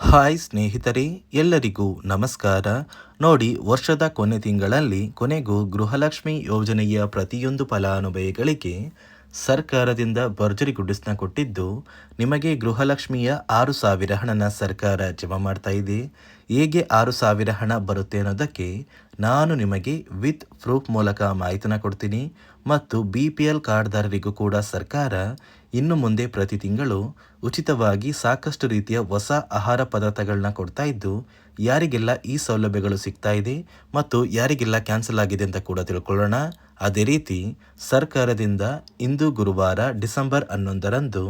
Hi ಸ್ನೇಹಿತರೆ, ಎಲ್ಲರಿಗೂ ನಮಸ್ಕಾರ. ನೋಡಿ, ವರ್ಷದ ಕೊನೆ ತಿಂಗಳಲ್ಲಿ ಕೊನೆಗೂ ಗೃಹಲಕ್ಷ್ಮಿ ಯೋಜನೆಯ ಪ್ರತಿಯೊಂದು ಫಲಾನುಭವಿಗಳಿಗೆ ಸರ್ಕಾರದಿಂದ ಭರ್ಜರಿ ಗುಡಿಸ್ನ ಕೊಟ್ಟಿದ್ದು, ನಿಮಗೆ ಗೃಹಲಕ್ಷ್ಮಿಯ ಆರು ಸಾವಿರ ಹಣನ ಸರ್ಕಾರ ಜಮಾ ಮಾಡ್ತಾ ಇದೆ. ಹೇಗೆ ಆರು ಸಾವಿರ ಹಣ ಬರುತ್ತೆ ಅನ್ನೋದಕ್ಕೆ ನಾನು ನಿಮಗೆ ವಿತ್ ಪ್ರೂಫ್ ಮೂಲಕ ಮಾಹಿತಿನ ಕೊಡ್ತೀನಿ ಮತ್ತು ಬಿ ಪಿ ಎಲ್ ಕಾರ್ಡ್ದಾರರಿಗೂ ಕೂಡ ಸರ್ಕಾರ ಇನ್ನು ಮುಂದೆ ಪ್ರತಿ ತಿಂಗಳು ಉಚಿತವಾಗಿ ಸಾಕಷ್ಟು ರೀತಿಯ ಹೊಸ ಆಹಾರ ಪದಾರ್ಥಗಳನ್ನ ಕೊಡ್ತಾ ಇದ್ದು, ಯಾರಿಗೆಲ್ಲ ಈ ಸೌಲಭ್ಯಗಳು ಸಿಗ್ತಾ ಇದೆ ಮತ್ತು ಯಾರಿಗೆಲ್ಲ ಕ್ಯಾನ್ಸಲ್ ಆಗಿದೆ ಅಂತ ಕೂಡ ತಿಳ್ಕೊಳ್ಳೋಣ. ಅದೇ ರೀತಿ ಸರ್ಕಾರದಿಂದ ಇಂದು ಗುರುವಾರ ಡಿಸೆಂಬರ್ ಹನ್ನೊಂದರಂದು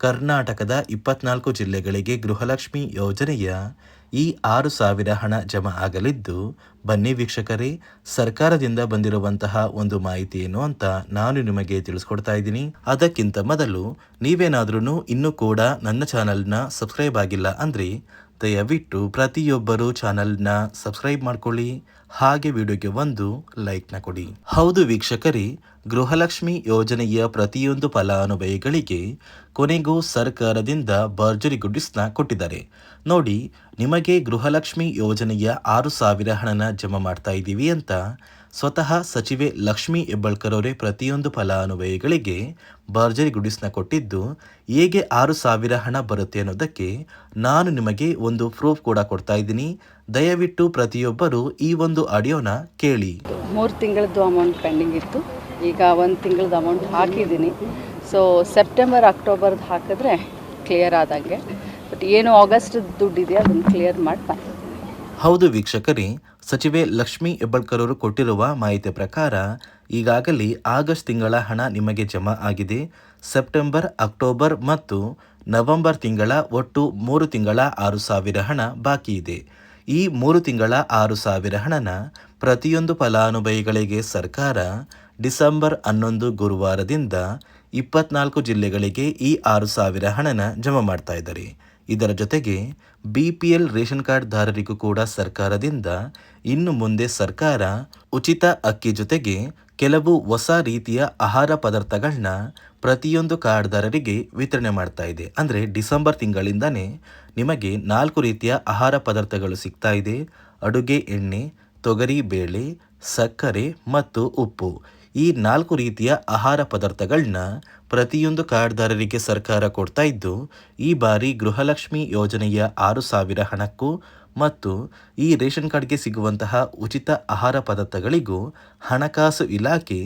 ಕರ್ನಾಟಕದ ಇಪ್ಪತ್ನಾಲ್ಕು ಜಿಲ್ಲೆಗಳಿಗೆ ಗೃಹಲಕ್ಷ್ಮಿ ಯೋಜನೆಯ ಈ ಆರು ಸಾವಿರ ಹಣ ಜಮಾ ಆಗಲಿದ್ದು, ಬನ್ನಿ ವೀಕ್ಷಕರೇ, ಸರ್ಕಾರದಿಂದ ಬಂದಿರುವಂತಹ ಒಂದು ಮಾಹಿತಿ ಏನು ಅಂತ ನಾನು ನಿಮಗೆ ತಿಳಿಸ್ಕೊಡ್ತಾ ಇದ್ದೀನಿ. ಅದಕ್ಕಿಂತ ಮೊದಲು ನೀವೇನಾದ್ರೂ ಇನ್ನೂ ಕೂಡ ನನ್ನ ಚಾನಲ್ನ ಸಬ್ಸ್ಕ್ರೈಬ್ ಆಗಿಲ್ಲ ಅಂದರೆ, ದಯವಿಟ್ಟು ಪ್ರತಿಯೊಬ್ಬರು ಚಾನಲ್ನ ಸಬ್ಸ್ಕ್ರೈಬ್ ಮಾಡ್ಕೊಳ್ಳಿ. ಹಾಗೆ ವಿಡಿಯೋಗೆ ಒಂದು ಲೈಕ್ನ ಕೊಡಿ. ಹೌದು ವೀಕ್ಷಕರೇ, ಗೃಹಲಕ್ಷ್ಮಿ ಯೋಜನೆಯ ಪ್ರತಿಯೊಂದು ಫಲಾನುಭವಿಗಳಿಗೆ ಕೊನೆಗೂ ಸರ್ಕಾರದಿಂದ ಭರ್ಜರಿ ಗುಡ್ಡಿಸ್ನ ಕೊಟ್ಟಿದ್ದಾರೆ. ನೋಡಿ, ನಿಮಗೆ ಗೃಹಲಕ್ಷ್ಮಿ ಯೋಜನೆಯ ಆರು ಸಾವಿರ ಹಣನ ಜಮಾ ಮಾಡ್ತಾ ಇದ್ದೀವಿ ಅಂತ ಸ್ವತಃ ಸಚಿವೆ ಲಕ್ಷ್ಮಿ ಹೆಬ್ಬಾಳ್ಕರ್ ಅವರೇ ಪ್ರತಿಯೊಂದು ಫಲಾನುಭವಿಗಳಿಗೆ ಭರ್ಜರಿ ಗುಡಿಸ್ನ ಕೊಟ್ಟಿದ್ದು ಹೇಗೆ ಆರು ಸಾವಿರ ಹಣ ಬರುತ್ತೆ ಅನ್ನೋದಕ್ಕೆ ನಾನು ನಿಮಗೆ ಒಂದು ಪ್ರೂಫ್ ಕೂಡ ಕೊಡ್ತಾ ಇದ್ದೀನಿ. ದಯವಿಟ್ಟು ಪ್ರತಿಯೊಬ್ಬರು ಈ ಒಂದು ಆಡಿಯೋನ ಕೇಳಿ. ಮೂರು ತಿಂಗಳದ್ದು ಅಮೌಂಟ್ ಪೆಂಡಿಂಗ್ ಇತ್ತು. ಈಗ ಒಂದು ತಿಂಗಳದ್ದು ಅಮೌಂಟ್ ಹಾಕಿದ್ದೀನಿ. ಸೊ ಸೆಪ್ಟೆಂಬರ್ ಅಕ್ಟೋಬರ್ದು ಹಾಕಿದ್ರೆ ಕ್ಲಿಯರ್ ಆದಂಗೆ. ಬಟ್ ಏನು ಆಗಸ್ಟ್ ದುಡ್ಡಿದೆಯೋ ಅದನ್ನು ಕ್ಲಿಯರ್ ಮಾಡಿ ಹೌದು ವೀಕ್ಷಕರೇ ಸಚಿವೆ ಲಕ್ಷ್ಮಿ ಹೆಬ್ಬಳ್ಕರ್ ಅವರು ಕೊಟ್ಟಿರುವ ಮಾಹಿತಿ ಪ್ರಕಾರ ಈಗಾಗಲೇ ಆಗಸ್ಟ್ ತಿಂಗಳ ಹಣ ನಿಮಗೆ ಜಮಾ ಆಗಿದೆ. ಸೆಪ್ಟೆಂಬರ್ ಅಕ್ಟೋಬರ್ ಮತ್ತು ನವೆಂಬರ್ ತಿಂಗಳ ಒಟ್ಟು ಮೂರು ತಿಂಗಳ ಆರು ಸಾವಿರ ಹಣ ಬಾಕಿ ಇದೆ. ಈ ಮೂರು ತಿಂಗಳ ಆರು ಸಾವಿರ ಹಣನ ಪ್ರತಿಯೊಂದು ಫಲಾನುಭವಿಗಳಿಗೆ ಸರ್ಕಾರ ಡಿಸೆಂಬರ್ ಹನ್ನೊಂದು ಗುರುವಾರದಿಂದ ಇಪ್ಪತ್ನಾಲ್ಕು ಜಿಲ್ಲೆಗಳಿಗೆ ಈ ಆರು ಸಾವಿರ ಹಣನ ಜಮಾ ಮಾಡ್ತಾ ಇದರ ಜೊತೆಗೆ ಬಿ ಪಿ ಎಲ್ ರೇಷನ್ ಕಾರ್ಡ್ದಾರರಿಗೂ ಕೂಡ ಸರ್ಕಾರದಿಂದ ಇನ್ನು ಮುಂದೆ ಸರ್ಕಾರ ಉಚಿತ ಅಕ್ಕಿ ಜೊತೆಗೆ ಕೆಲವು ಹೊಸ ರೀತಿಯ ಆಹಾರ ಪದಾರ್ಥಗಳನ್ನ ಪ್ರತಿಯೊಂದು ಕಾರ್ಡ್ದಾರರಿಗೆ ವಿತರಣೆ ಮಾಡ್ತಾ ಇದೆ. ಅಂದರೆ ಡಿಸೆಂಬರ್ ತಿಂಗಳಿಂದನೇ ನಿಮಗೆ ನಾಲ್ಕು ರೀತಿಯ ಆಹಾರ ಪದಾರ್ಥಗಳು ಸಿಗ್ತಾ ಇದೆ. ಅಡುಗೆ, ಎಣ್ಣೆ, ತೊಗರಿ, ಬೇಳೆ, ಸಕ್ಕರೆ ಮತ್ತು ಉಪ್ಪು. ಈ ನಾಲ್ಕು ರೀತಿಯ ಆಹಾರ ಪದಾರ್ಥಗಳನ್ನ ಪ್ರತಿಯೊಂದು ಕಾರ್ಡ್ದಾರರಿಗೆ ಸರ್ಕಾರ ಕೊಡ್ತಾ ಇದ್ದು, ಈ ಬಾರಿ ಗೃಹಲಕ್ಷ್ಮಿ ಯೋಜನೆಯ ಆರು ಸಾವಿರ ಹಣಕ್ಕೂ ಮತ್ತು ಈ ರೇಷನ್ ಕಾರ್ಡ್ಗೆ ಸಿಗುವಂತಹ ಉಚಿತ ಆಹಾರ ಪದಾರ್ಥಗಳಿಗೂ ಹಣಕಾಸು ಇಲಾಖೆ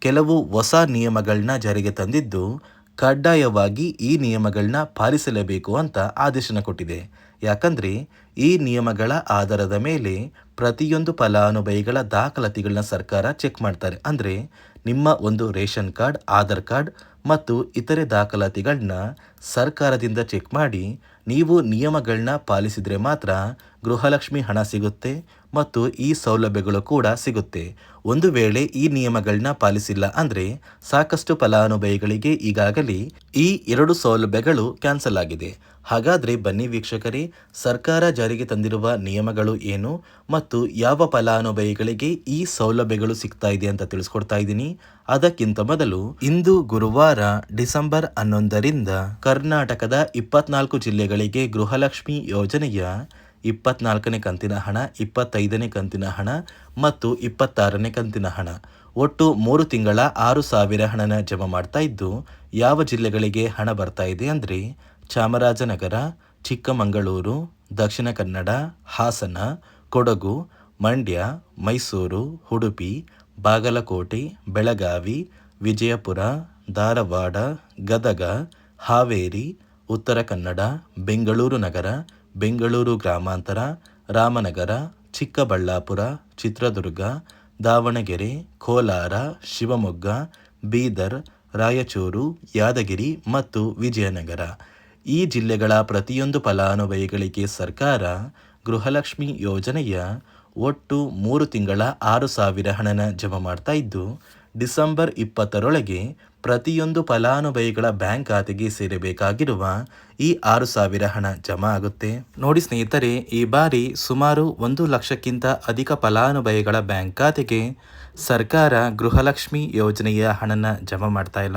ಕೆಲವು ಹೊಸ ನಿಯಮಗಳನ್ನ ಜಾರಿಗೆ ತಂದಿದ್ದು ಕಡ್ಡಾಯವಾಗಿ ಈ ನಿಯಮಗಳನ್ನ ಪಾಲಿಸಲೇಬೇಕು ಅಂತ ಆದೇಶನ ಕೊಟ್ಟಿದೆ. ಯಾಕಂದರೆ ಈ ನಿಯಮಗಳ ಆಧಾರದ ಮೇಲೆ ಪ್ರತಿಯೊಂದು ಫಲಾನುಭವಿಗಳ ದಾಖಲಾತಿಗಳನ್ನ ಸರ್ಕಾರ ಚೆಕ್ ಮಾಡ್ತಾರೆ. ಅಂದರೆ ನಿಮ್ಮ ಒಂದು ರೇಷನ್ ಕಾರ್ಡ್, ಆಧಾರ್ ಕಾರ್ಡ್ ಮತ್ತು ಇತರೆ ದಾಖಲಾತಿಗಳನ್ನ ಸರ್ಕಾರದಿಂದ ಚೆಕ್ ಮಾಡಿ ನೀವು ನಿಯಮಗಳನ್ನ ಪಾಲಿಸಿದರೆ ಮಾತ್ರ ಗೃಹಲಕ್ಷ್ಮಿ ಹಣ ಸಿಗುತ್ತೆ ಮತ್ತು ಈ ಸೌಲಭ್ಯಗಳು ಕೂಡ ಸಿಗುತ್ತೆ. ಒಂದು ವೇಳೆ ಈ ನಿಯಮಗಳನ್ನ ಪಾಲಿಸಿಲ್ಲ ಅಂದರೆ ಸಾಕಷ್ಟು ಫಲಾನುಭವಿಗಳಿಗೆ ಈಗಾಗಲೇ ಈ ಎರಡು ಸೌಲಭ್ಯಗಳು ಕ್ಯಾನ್ಸಲ್ ಆಗಿದೆ. ಹಾಗಾದರೆ ಬನ್ನಿ ವೀಕ್ಷಕರೇ, ಸರ್ಕಾರ ಜಾರಿಗೆ ತಂದಿರುವ ನಿಯಮಗಳು ಏನು ಮತ್ತು ಯಾವ ಫಲಾನುಭವಿಗಳಿಗೆ ಈ ಸೌಲಭ್ಯಗಳು ಸಿಗ್ತಾ ಇದೆ ಅಂತ ತಿಳಿಸ್ಕೊಡ್ತಾ ಇದ್ದೀನಿ. ಅದಕ್ಕಿಂತ ಮೊದಲು ಇಂದು ಗುರುವಾರ ಡಿಸೆಂಬರ್ ಹನ್ನೊಂದರಿಂದ ಕರ್ನಾಟಕದ ಇಪ್ಪತ್ನಾಲ್ಕು ಜಿಲ್ಲೆಗಳಿಗೆ ಗೃಹಲಕ್ಷ್ಮಿ ಯೋಜನೆಯ ಇಪ್ಪತ್ನಾಲ್ಕನೇ ಕಂತಿನ ಹಣ, ಇಪ್ಪತ್ತೈದನೇ ಕಂತಿನ ಹಣ ಮತ್ತು ಇಪ್ಪತ್ತಾರನೇ ಕಂತಿನ ಹಣ. ಒಟ್ಟು ಮೂರು ತಿಂಗಳ ಆರು ಸಾವಿರ ಹಣನ ಜಮಾ ಮಾಡ್ತಾ ಇದ್ದು, ಯಾವ ಜಿಲ್ಲೆಗಳಿಗೆ ಹಣ ಬರ್ತಾ ಇದೆ ಅಂದರೆ ಚಾಮರಾಜನಗರ, ಚಿಕ್ಕಮಗಳೂರು, ದಕ್ಷಿಣ ಕನ್ನಡ, ಹಾಸನ, ಕೊಡಗು, ಮಂಡ್ಯ, ಮೈಸೂರು, ಉಡುಪಿ ಬಾಗಲಕೋಟೆ, ಬೆಳಗಾವಿ, ವಿಜಯಪುರ, ಧಾರವಾಡ, ಗದಗ, ಹಾವೇರಿ, ಉತ್ತರ ಕನ್ನಡ, ಬೆಂಗಳೂರು ನಗರ, ಬೆಂಗಳೂರು ಗ್ರಾಮಾಂತರ, ರಾಮನಗರ, ಚಿಕ್ಕಬಳ್ಳಾಪುರ, ಚಿತ್ರದುರ್ಗ, ದಾವಣಗೆರೆ, ಕೋಲಾರ, ಶಿವಮೊಗ್ಗ, ಬೀದರ್, ರಾಯಚೂರು, ಯಾದಗಿರಿ ಮತ್ತು ವಿಜಯನಗರ. ಈ ಜಿಲ್ಲೆಗಳ ಪ್ರತಿಯೊಂದು ಫಲಾನುಭವಿಗಳಿಗೆ ಸರ್ಕಾರ ಗೃಹಲಕ್ಷ್ಮಿ ಯೋಜನೆಯ ಒಟ್ಟು ಮೂರು ತಿಂಗಳ ಆರು ಸಾವಿರ ಹಣನ ಜಮಾ ಮಾಡ್ತಾ ಇದ್ದು, ಡಿಸೆಂಬರ್ ಇಪ್ಪತ್ತರೊಳಗೆ ಪ್ರತಿಯೊಂದು ಫಲಾನುಭವಿಗಳ ಬ್ಯಾಂಕ್ ಖಾತೆಗೆ ಸೇರಬೇಕಾಗಿರುವ ಈ ಆರು ಸಾವಿರ ಹಣ ಜಮಾ ಆಗುತ್ತೆ. ನೋಡಿ ಸ್ನೇಹಿತರೆ, ಈ ಬಾರಿ ಸುಮಾರು ಒಂದು ಲಕ್ಷಕ್ಕಿಂತ ಅಧಿಕ ಫಲಾನುಭವಿಗಳ ಬ್ಯಾಂಕ್ ಖಾತೆಗೆ ಸರ್ಕಾರ ಗೃಹಲಕ್ಷ್ಮಿ ಯೋಜನೆಯ ಹಣನ ಜಮಾ ಮಾಡ್ತಾ ಇಲ್ಲ.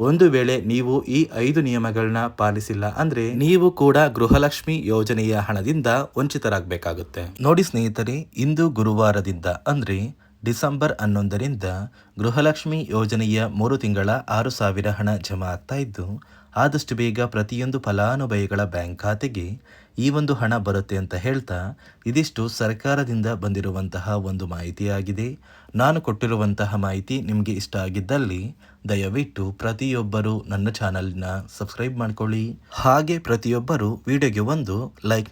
ಒಂದು ವೇಳೆ ನೀವು ಈ ಐದು ನಿಯಮಗಳನ್ನ ಪಾಲಿಸಿಲ್ಲ ಅಂದ್ರೆ ನೀವು ಕೂಡ ಗೃಹಲಕ್ಷ್ಮಿ ಯೋಜನೆಯ ಹಣದಿಂದ ವಂಚಿತರಾಗಬೇಕಾಗುತ್ತೆ. ನೋಡಿ ಸ್ನೇಹಿತರೆ, ಇಂದು ಗುರುವಾರದಿಂದ ಅಂದ್ರೆ ಡಿಸೆಂಬರ್ ಹನ್ನೊಂದರಿಂದ ಗೃಹಲಕ್ಷ್ಮಿ ಯೋಜನೆಯ ಮೂರು ತಿಂಗಳ ಆರು ಸಾವಿರ ಹಣ ಜಮಾ ಆಗ್ತಾ ಇದ್ದು, ಆದಷ್ಟು ಬೇಗ ಪ್ರತಿಯೊಂದು ಫಲಾನುಭವಿಗಳ ಬ್ಯಾಂಕ್ ಖಾತೆಗೆ ಈ ಒಂದು ಹಣ ಬರುತ್ತೆ ಅಂತ ಹೇಳ್ತಾ ಇದಿಷ್ಟು ಸರ್ಕಾರದಿಂದ ಬಂದಿರುವಂತಹ ಒಂದು ಮಾಹಿತಿಯಾಗಿದೆ. ನಾನು ಕೊಟ್ಟಿರುವಂತಹ ಮಾಹಿತಿ ನಿಮಗೆ ಇಷ್ಟ ಆಗಿದ್ದಲ್ಲಿ ದಯವಿಟ್ಟು ಪ್ರತಿಯೊಬ್ಬರು ನನ್ನ ಚಾನಲ್ನ ಸಬ್ಸ್ಕ್ರೈಬ್ ಮಾಡ್ಕೊಳ್ಳಿ. ಹಾಗೆ ಪ್ರತಿಯೊಬ್ಬರು ವಿಡಿಯೋಗೆ ಒಂದು ಲೈಕ್